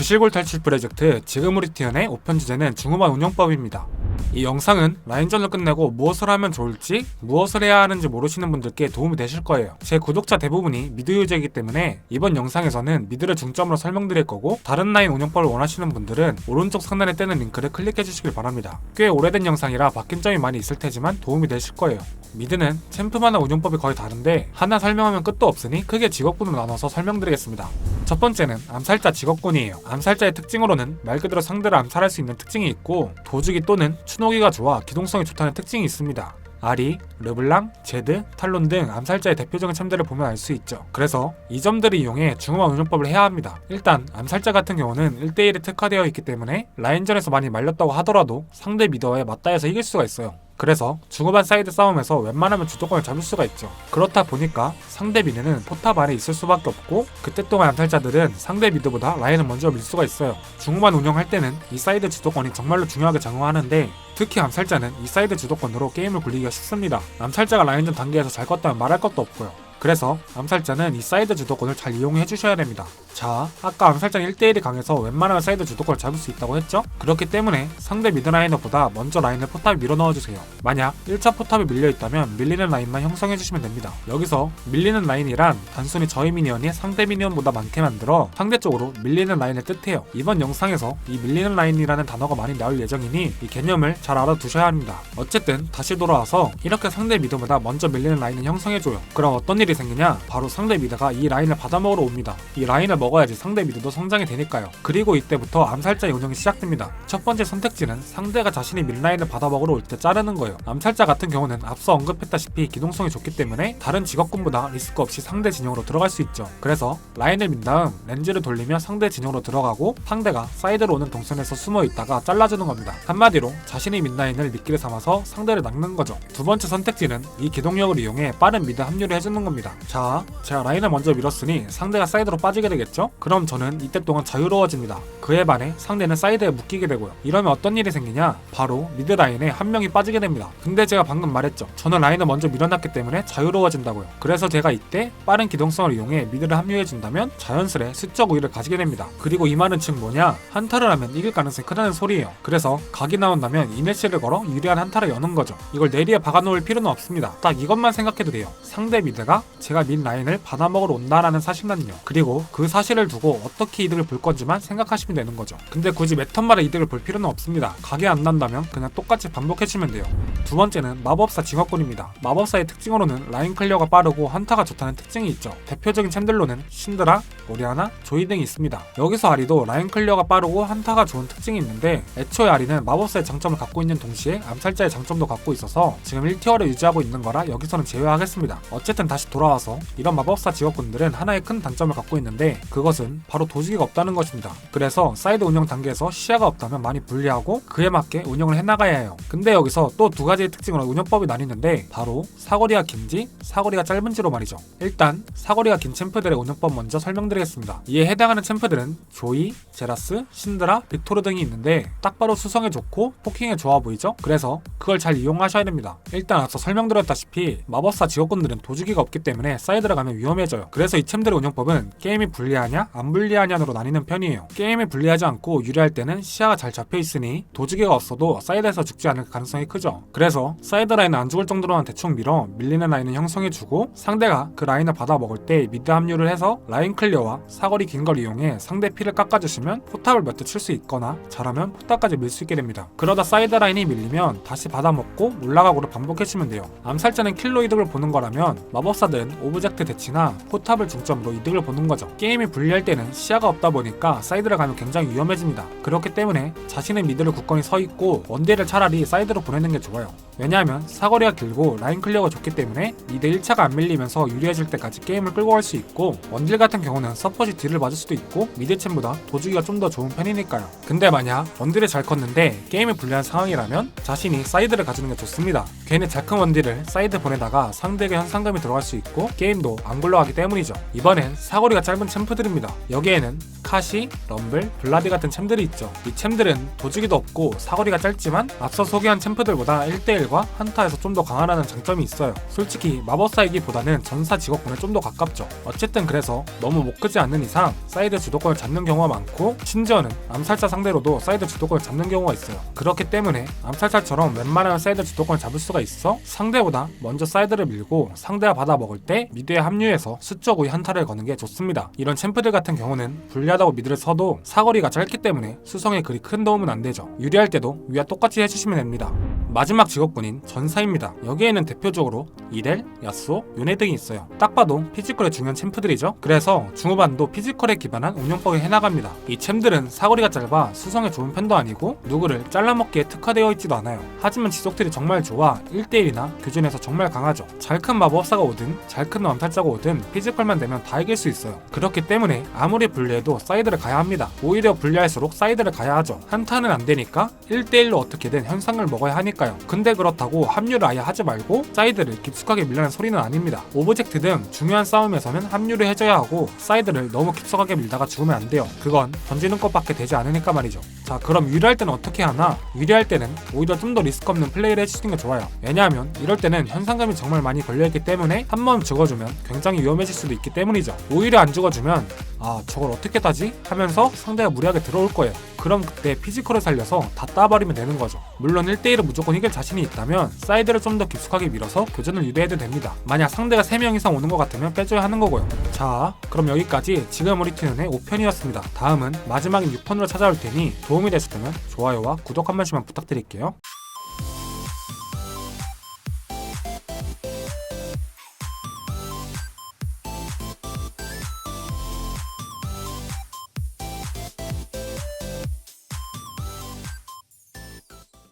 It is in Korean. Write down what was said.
부실골 탈출 프로젝트 지금 우리 티언의 오픈 주제는 중후반 운영법입니다. 이 영상은 라인전을 끝내고 무엇을 하면 좋을지 무엇을 해야 하는지 모르시는 분들께 도움이 되실 거예요. 제 구독자 대부분이 미드 유저이기 때문에 이번 영상에서는 미드를 중점으로 설명드릴 거고 다른 라인 운영법을 원하시는 분들은 오른쪽 상단에 뜨는 링크를 클릭해 주시길 바랍니다. 꽤 오래된 영상이라 바뀐 점이 많이 있을 테지만 도움이 되실 거예요. 미드는 챔프마다 운영법이 거의 다른데 하나 설명하면 끝도 없으니 크게 직업군으로 나눠서 설명드리겠습니다. 첫 번째는 암살자 직업군이에요. 암살자의 특징으로는 말 그대로 상대를 암살할 수 있는 특징이 있고 도주기 또는 추노기가 좋아 기동성이 좋다는 특징이 있습니다. 아리, 르블랑, 제드, 탈론 등 암살자의 대표적인 챔들을 보면 알 수 있죠. 그래서 이 점들을 이용해 중후한 운영법을 해야 합니다. 일단 암살자 같은 경우는 1대1에 특화되어 있기 때문에 라인전에서 많이 말렸다고 하더라도 상대 미더에 맞다해서 이길 수가 있어요. 그래서 중후반 사이드 싸움에서 웬만하면 주도권을 잡을 수가 있죠. 그렇다 보니까 상대 미드는 포탑 안에 있을 수밖에 없고 그때 동안 암살자들은 상대 미드보다 라인을 먼저 밀 수가 있어요. 중후반 운영할 때는 이 사이드 주도권이 정말로 중요하게 작용하는데 특히 암살자는 이 사이드 주도권으로 게임을 굴리기가 쉽습니다. 암살자가 라인전 단계에서 잘 껐다면 말할 것도 없고요. 그래서 암살자는 이 사이드 주도권을 잘 이용해 주셔야 됩니다. 자, 아까 암살자는 1대1이 강해서 웬만하면 사이드 주도권을 잡을 수 있다고 했죠? 그렇기 때문에 상대 미드 라이너보다 먼저 라인을 포탑에 밀어 넣어주세요. 만약 1차 포탑에 밀려있다면 밀리는 라인만 형성해 주시면 됩니다. 여기서 밀리는 라인이란 단순히 저희 미니언이 상대 미니언보다 많게 만들어 상대 쪽으로 밀리는 라인을 뜻해요. 이번 영상에서 이 밀리는 라인이라는 단어가 많이 나올 예정이니 이 개념을 잘 알아두셔야 합니다. 어쨌든 다시 돌아와서 이렇게 상대 미드보다 먼저 밀리는 라인을 형성해줘요. 그럼 어떤 일이 생기냐? 바로 상대 미드가 이 라인을 받아먹으러 옵니다. 이 라인을 먹어야지 상대 미드도 성장이 되니까요. 그리고 이때부터 암살자의 운영이 시작됩니다. 첫 번째 선택지는 상대가 자신이 밀라인을 받아먹으러 올 때 자르는 거예요. 암살자 같은 경우는 앞서 언급했다시피 기동성이 좋기 때문에 다른 직업군보다 리스크 없이 상대 진영으로 들어갈 수 있죠. 그래서 라인을 민 다음 렌즈를 돌리며 상대 진영으로 들어가고 상대가 사이드로 오는 동선에서 숨어 있다가 잘라주는 겁니다. 한마디로 자신이 민라인을 미끼를 삼아서 상대를 낚는 거죠. 두 번째 선택지는 이 기동력을 이용해 빠른 미드 합류를 해주는 겁니다. 자, 제가 라인을 먼저 밀었으니 상대가 사이드로 빠지게 되겠죠? 그럼 저는 이때 동안 자유로워집니다. 그에 반해 상대는 사이드에 묶이게 되고요. 이러면 어떤 일이 생기냐? 바로 미드 라인에 한 명이 빠지게 됩니다. 근데 제가 방금 말했죠. 저는 라인을 먼저 밀어놨기 때문에 자유로워진다고요. 그래서 제가 이때 빠른 기동성을 이용해 미드를 합류해준다면 자연스레 수적 우위를 가지게 됩니다. 그리고 이 말은 즉 뭐냐? 한타를 하면 이길 가능성이 크다는 소리예요. 그래서 각이 나온다면 이메시를 걸어 유리한 한타를 여는 거죠. 이걸 내리에 박아놓을 필요는 없습니다. 딱 이것만 생각해도 돼요. 상대 미드가 제가 민 라인을 받아먹으러 온다라는 사실만요. 그리고 그 사실을 두고 어떻게 이득을 볼 건지만 생각하시면 되는 거죠. 근데 굳이 몇 턴마다 이득을 볼 필요는 없습니다. 각이 안 난다면 그냥 똑같이 반복해주면 돼요. 두 번째는 마법사 징업군입니다. 마법사의 특징으로는 라인 클리어가 빠르고 한타가 좋다는 특징이 있죠. 대표적인 챔들로는 신드라, 오리아나, 조이 등이 있습니다. 여기서 아리도 라인 클리어가 빠르고 한타가 좋은 특징이 있는데 애초에 아리는 마법사의 장점을 갖고 있는 동시에 암살자의 장점도 갖고 있어서 지금 1티어를 유지하고 있는 거라 여기서는 제외하겠습니다. 어쨌든 다시 돌아 와서 이런 마법사 직업군들은 하나의 큰 단점을 갖고 있는데 그것은 바로 도주기가 없다는 것입니다. 그래서 사이드 운영 단계에서 시야가 없다면 많이 불리하고 그에 맞게 운영을 해나가야 해요. 근데 여기서 또 두 가지의 특징으로 운영법이 나뉘는데 바로 사거리가 긴지 사거리가 짧은지로 말이죠. 일단 사거리가 긴 챔프들의 운영법 먼저 설명드리겠습니다. 이에 해당하는 챔프들은 조이, 제라스, 신드라, 빅토르 등이 있는데 딱 봐도 수성에 좋고 포킹에 좋아 보이죠? 그래서 그걸 잘 이용하셔야 됩니다. 일단 앞서 설명드렸다시피 마법사 직업군들은 도주기가 없기 때문에 사이드를 가면 위험해져요. 그래서 이 챔들의 운영법은 게임이 불리하냐 안 불리하냐로 나뉘는 편이에요. 게임이 불리하지 않고 유리할 때는 시야가 잘 잡혀 있으니 도주기가 없어도 사이드에서 죽지 않을 가능성이 크죠. 그래서 사이드 라인은 안 죽을 정도로만 대충 밀어 밀리는 라인을 형성해주고 상대가 그 라인을 받아 먹을 때 미드 합류를 해서 라인 클리어와 사거리 긴 걸 이용해 상대 피를 깎아주시면 포탑을 몇 대 칠 수 있거나 잘하면 포탑까지 밀 수 있게 됩니다. 그러다 사이드 라인이 밀리면 다시 받아 먹고 올라가고를 반복해주면 돼요. 암살자는 킬로 이득을 보는 거라면 마법사 들은 오브젝트 대치나 포탑을 중점으로 이득을 보는 거죠. 게임이 불리할 때는 시야가 없다 보니까 사이드를 가면 굉장히 위험해집니다. 그렇기 때문에 자신의 미드를 굳건히 서 있고 원딜을 차라리 사이드로 보내는 게 좋아요. 왜냐하면 사거리가 길고 라인 클리어가 좋기 때문에 미드 1차가 안 밀리면서 유리해질 때까지 게임을 끌고 갈 수 있고 원딜 같은 경우는 서폿이 딜을 맞을 수도 있고 미드 챔보다 도주기가 좀 더 좋은 편이니까요. 근데 만약 원딜을 잘 컸는데 게임이 불리한 상황이라면 자신이 사이드를 가지는 게 좋습니다. 괜히 잘큰 원딜을 사이드 보내다가 상대에게 현상금이 들어갈 수 있고 게임도 안 굴러가기 때문이죠. 이번엔 사거리가 짧은 챔프들입니다. 여기에는 카시, 럼블, 블라디 같은 챔들이 있죠. 이 챔들은 도지기도 없고 사거리가 짧지만 앞서 소개한 챔프들보다 1대1과 한타에서 좀 더 강하다는 장점이 있어요. 솔직히 마법사이기보다는 전사 직업군에 좀 더 가깝죠. 어쨌든 그래서 너무 못 끄지 않는 이상 사이드 주도권을 잡는 경우가 많고 심지어는 암살자 상대로도 사이드 주도권을 잡는 경우가 있어요. 그렇기 때문에 암살자처럼 웬만하면 사이드 주도권을 잡을 수가 있어 상대보다 먼저 사이드를 밀고 상대가 받아 먹을 때 미드에 합류해서 수적 우위 한타를 거는 게 좋습니다. 이런 챔프들 같은 경우는 불리하다고 미드를 서도 사거리가 짧기 때문에 수성에 그리 큰 도움은 안 되죠. 유리할 때도 위와 똑같이 해주시면 됩니다. 마지막 직업군인 전사입니다. 여기에는 대표적으로 이델, 야스오, 요네 등이 있어요. 딱 봐도 피지컬에 중요한 챔프들이죠. 그래서 중후반도 피지컬에 기반한 운영법을 해나갑니다. 이 챔들은 사거리가 짧아 수성에 좋은 편도 아니고 누구를 잘라먹기에 특화되어 있지도 않아요. 하지만 지속들이 정말 좋아 1대1이나 교전에서 정말 강하죠. 잘 큰 마법사가 오든 잘큰 암살자가 오든 피지컬만 되면 다 이길 수 있어요. 그렇기 때문에 아무리 불리해도 사이드를 가야 합니다. 오히려 불리할수록 사이드를 가야 하죠. 한타는 안 되니까 1대1로 어떻게든 현상을 먹어야 하니까요. 근데 그렇다고 합류를 아예 하지 말고 사이드를 깊숙 하게 밀라는 소리는 아닙니다. 오브젝트 등 중요한 싸움에서는 합류를 해줘야 하고 사이드를 너무 깊숙하게 밀다가 죽으면 안 돼요. 그건 던지는 것밖에 되지 않으니까 말이죠. 자 그럼 유리할 때는 어떻게 하나? 유리할 때는 오히려 좀 더 리스크 없는 플레이를 해주시는 게 좋아요. 왜냐하면 이럴 때는 현상감이 정말 많이 걸려있기 때문에 한 번 죽어주면 굉장히 위험해질 수도 있기 때문이죠. 오히려 안 죽어주면 아 저걸 어떻게 따지? 하면서 상대가 무리하게 들어올 거예요. 그럼 그때 피지컬을 살려서 다 따버리면 되는 거죠. 물론 1대1을 무조건 이길 자신이 있다면 사이드를 좀 더 깊숙하게 밀어서 교전을 유도해도 됩니다. 만약 상대가 3명 이상 오는 것 같으면 빼줘야 하는 거고요. 자 그럼 여기까지 지금 우리 팀의 5편이었습니다. 다음은 마지막인 6편으로 찾아올 테니 도움이 되셨다면 좋아요와 구독 한 번씩만 부탁드릴게요.